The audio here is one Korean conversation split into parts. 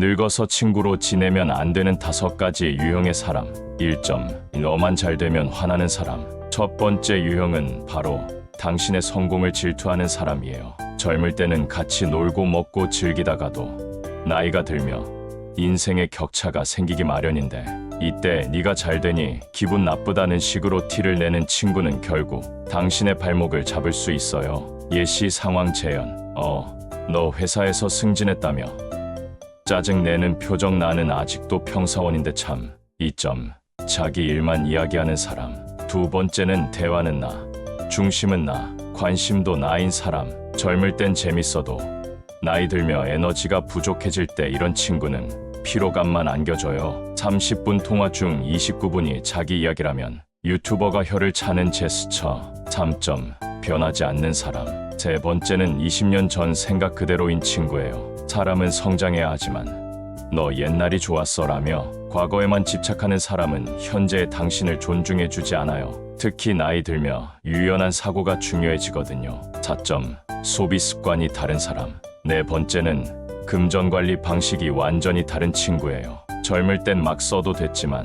늙어서 친구로 지내면 안 되는 다섯 가지 유형의 사람. 1점. 너만 잘 되면 화나는 사람. 첫 번째 유형은 바로 당신의 성공을 질투하는 사람이에요. 젊을 때는 같이 놀고 먹고 즐기다가도 나이가 들며 인생의 격차가 생기기 마련인데 이때 네가 잘 되니 기분 나쁘다는 식으로 티를 내는 친구는 결국 당신의 발목을 잡을 수 있어요. 예시 상황 재현. 어, 너 회사에서 승진했다며. 짜증 내는 표정 나는 아직도 평사원인데 참. 2점. 자기 일만 이야기하는 사람. 두 번째는 대화는 나. 중심은 나. 관심도 나인 사람. 젊을 땐 재밌어도 나이 들며 에너지가 부족해질 때 이런 친구는 피로감만 안겨줘요. 30분 통화 중 29분이 자기 이야기라면 유튜버가 혀를 차는 제스처. 3점. 변하지 않는 사람. 세 번째는 20년 전 생각 그대로인 친구예요. 사람은 성장해야 하지만 너 옛날이 좋았어라며 과거에만 집착하는 사람은 현재의 당신을 존중해 주지 않아요. 특히 나이 들며 유연한 사고가 중요해지거든요. 4점. 소비 습관이 다른 사람. 네 번째는 금전 관리 방식이 완전히 다른 친구예요. 젊을 땐 막 써도 됐지만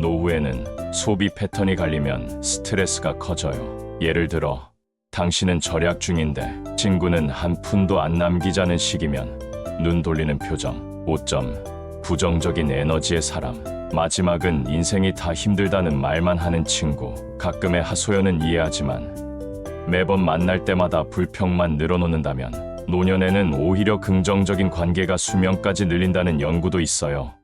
노후에는 소비 패턴이 갈리면 스트레스가 커져요. 예를 들어 당신은 절약 중인데 친구는 한 푼도 안 남기자는 식이면 눈 돌리는 표정 5점 부정적인 에너지의 사람 마지막은 인생이 다 힘들다는 말만 하는 친구 가끔의 하소연은 이해하지만 매번 만날 때마다 불평만 늘어놓는다면 노년에는 오히려 긍정적인 관계가 수명까지 늘린다는 연구도 있어요.